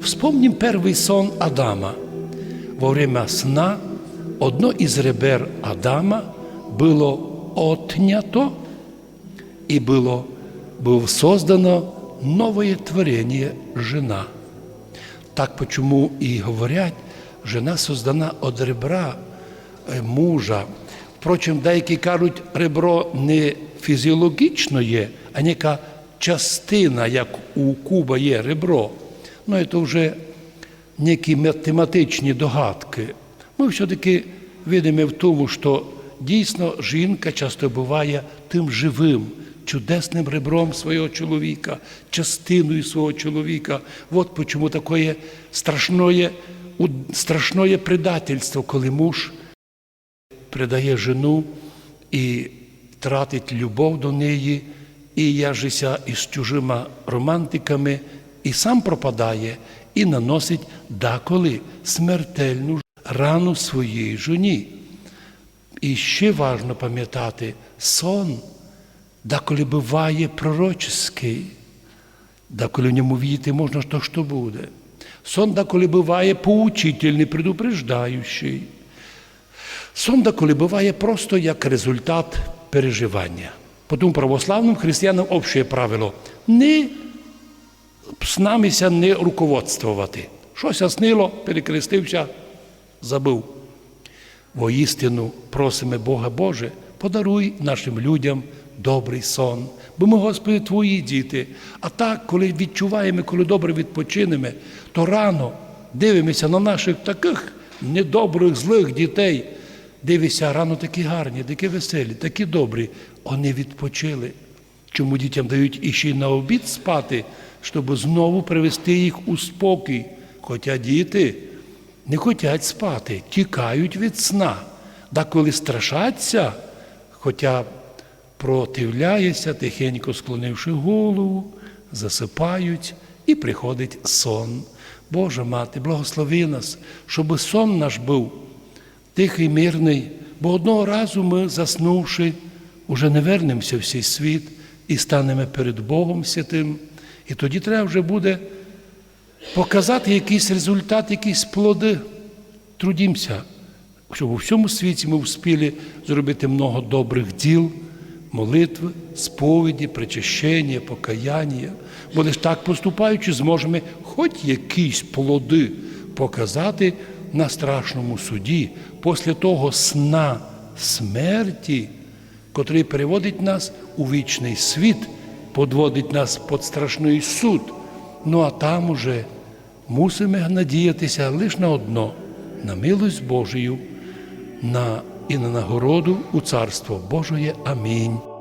Вспомним первый сон Адама. Во время сна одно из ребер Адама было отнято и было, было создано новое творение – жена. Так почему и говорять, жена создана від ребра е, мужа. Впрочем, деякі кажуть, ребро не фізіологічно є, а яка частина, як у куба є ребро. Ну, це вже некі математичні догадки. Ми все-таки видимо в тому, що дійсно жінка часто буває тим живим, чудесним ребром свого чоловіка, частиною свого чоловіка. От чому таке страшне, страшне предательство, коли муж предає жену і тратить любов до неї, і яжися із чужими романтиками, і сам пропадає, і наносить деколи смертельну рану своїй жоні. І ще важно пам'ятати, сон деколи буває пророческий, деколи в ньому видіти можна, що, що буде. Сон деколи буває поучительний, предупреждаючий. Сон деколи буває просто як результат переживання. Тому православним християнам общее правило не снамися не руководствувати. Щось снило, перекрестився, забув. Воістину просимо Бога Боже, подаруй нашим людям добрий сон. Бо ми, Господи, Твої діти. А так, коли відчуваємо, коли добре відпочинемо, то рано дивимося на наших таких недобрих, злих дітей. Дивися, рано такі гарні, такі веселі, такі добрі. Вони відпочили. Чому дітям дають іще й на обід спати, щоб знову привести їх у спокій. Хоча діти не хочуть спати, тікають від сна. Да коли страшаться, хоча противляються, тихенько склонивши голову, засипають і приходить сон. Боже мати, благослови нас, щоб сон наш був тихий, мирний, бо одного разу ми, заснувши, уже не вернемося в цей світ і станемо перед Богом святим. І тоді треба вже буде показати якийсь результат, якісь плоди. Трудімося, щоб у всьому світі ми вспіли зробити много добрих діл, молитви, сповіді, причащення, покаяння. Бо лише так поступаючи, зможемо хоч якісь плоди показати на страшному суді, після того сна смерті, котрий переводить нас у вічний світ, подводить нас під страшний суд. Ну а там уже мусимо надіятися лише на одно на милость Божию на, і на нагороду у Царство Божоє. Амінь.